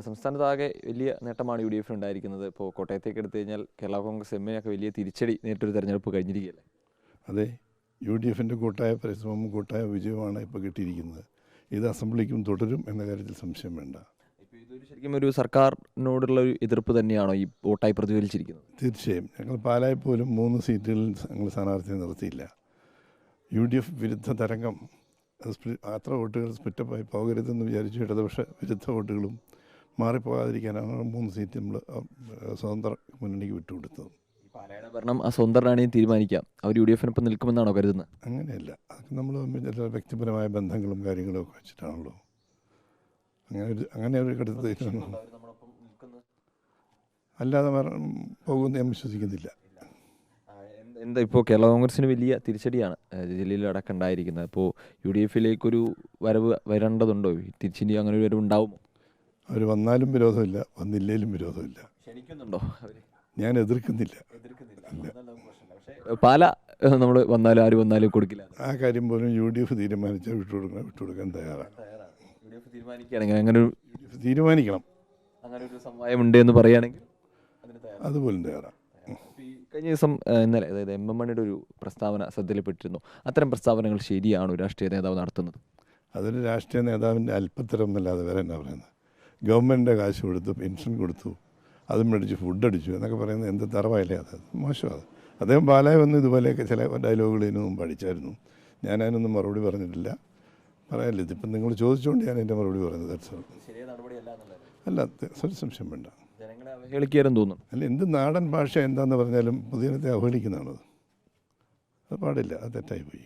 സംസ്ഥാനത്താകെ വലിയ നേട്ടമാണ് U D എഫിന് ഉണ്ടായിരിക്കുന്നത്. ഇപ്പോൾ കോട്ടയത്തേക്ക് എടുത്തു കഴിഞ്ഞാൽ കേരള കോൺഗ്രസ് എമ്മിനൊക്കെ വലിയ തിരിച്ചടി നേരിട്ടൊരു തെരഞ്ഞെടുപ്പ് കഴിഞ്ഞിരിക്കുകയല്ലേ? അതെ യു ഡി എഫിന്റെ കൂട്ടായ പരിശ്രമം കൂട്ടായ വിജയമാണ് ഇപ്പോൾ കിട്ടിയിരിക്കുന്നത്. ഇത് അസംബ്ലിക്കും തുടരും എന്ന കാര്യത്തിൽ സംശയം വേണ്ട. ശരിക്കും ഒരു സർക്കാരിനോടുള്ള ഒരു എതിർപ്പ് തന്നെയാണോ ഈ വോട്ടായി പ്രതിഫലിച്ചിരിക്കുന്നത്? തീർച്ചയായും. ഞങ്ങൾ പാലായി പോലും മൂന്ന് സീറ്റുകളിൽ ഞങ്ങൾ സ്ഥാനാർത്ഥിയെ നിർത്തിയില്ല. യു ഡി എഫ് വിരുദ്ധ തരംഗം. അത് അത്ര വോട്ടുകൾ സ്പിറ്റപ്പായി പോകരുതെന്ന് വിചാരിച്ചു ഇടതുപക്ഷ വിരുദ്ധ വോട്ടുകളും മാറിപ്പോകാതിരിക്കാനാണ് മൂന്ന് സീറ്റ് നമ്മൾ സ്വതന്ത്ര മുന്നണിക്ക് വിട്ടുകൊടുത്തത്. പാലയുടെ ഭരണം ആ സ്വന്തം റാണിയും തീരുമാനിക്കാം. അവർ യു ഡി എഫിനൊപ്പം നിൽക്കുമെന്നാണോ കരുതുന്നത്? അങ്ങനെയല്ല. അതൊക്കെ നമ്മൾ തമ്മിൽ ചില വ്യക്തിപരമായ ബന്ധങ്ങളും കാര്യങ്ങളും ഒക്കെ വെച്ചിട്ടാണല്ലോ. അങ്ങനെ ഒരു അങ്ങനെ ഒരു തീരുമാനം. അല്ലാതെ മരണം പോകുമെന്ന് ഞാൻ വിശ്വസിക്കുന്നില്ല. എന്താ ഇപ്പോൾ കേരള കോൺഗ്രസിന് വലിയ തിരിച്ചടിയാണ് ജില്ലയിൽ അടക്കം ഉണ്ടായിരിക്കുന്നത്. അപ്പോൾ യു ഡി എഫിലേക്കൊരു വരവ് വരേണ്ടതുണ്ടോ? തിരിച്ചിനി അങ്ങനെ ഒരു വരവ് ഉണ്ടാവുമോ അവർ വന്നാലും വിരോധമില്ല വന്നില്ലേലും വിരോധമില്ല. ക്ഷണിക്കുന്നുണ്ടോ ഞാൻ എതിർക്കുന്നില്ല. പാല നമ്മൾ വന്നാലും ആര് വന്നാലും കൊടുക്കില്ല. ആ കാര്യം പോലും യു ഡി എഫ് തീരുമാനിച്ചാൽ വിട്ടുകൊടുക്കണം വിട്ടുകൊടുക്കാൻ തയ്യാറാണ് തീരുമാനിക്കുകയാണെങ്കിൽ അങ്ങനെ ഒരു തീരുമാനിക്കണം. അങ്ങനെ ഒരു എന്ന് പറയുകയാണെങ്കിൽ അതുപോലും തയ്യാറാണ്. കഴിഞ്ഞ ദിവസം ഇന്നലെ അതായത് എം എം മണിയുടെ ഒരു പ്രസ്താവന ശ്രദ്ധയിൽപ്പെട്ടിരുന്നു. അത്തരം പ്രസ്താവനകൾ ശരിയാണോ രാഷ്ട്രീയ നേതാവ് നടത്തുന്നത്? അതൊരു രാഷ്ട്രീയ നേതാവിന്റെ അല്പത്തരം എന്നല്ലാതെ വേറെ എന്നാ പറയുന്നത്? ഗവൺമെന്റിന്റെ കാശ് കൊടുത്തു പെൻഷൻ കൊടുത്തു അതും മേടിച്ച് ഫുഡ് അടിച്ചു എന്നൊക്കെ പറയുന്നത് എന്ത് തറവായില്ലേ അത്? മോശമാണ്. അദ്ദേഹം ബാലായ വന്ന് ഇതുപോലെയൊക്കെ ചില ഡയലോഗുകൾ ഇതിനു മുമ്പ് അടിച്ചായിരുന്നു. ഞാൻ അതിനൊന്നും മറുപടി പറഞ്ഞിട്ടില്ല. പറയാനില്ല. ഇതിപ്പം നിങ്ങൾ ചോദിച്ചുകൊണ്ട് ഞാൻ എന്റെ മറുപടി എന്നുള്ളത്. അല്ല ഒരു സംശയം വേണ്ട. അവഹേളിക്കാരെന്ന് തോന്നുന്നു. അല്ല എന്ത് നാടൻ ഭാഷ എന്താണെന്ന് പറഞ്ഞാലും പുതിയ അവഹേളിക്കുന്നതാണത്. അത് പാടില്ല. അത് തെറ്റായി പോയി.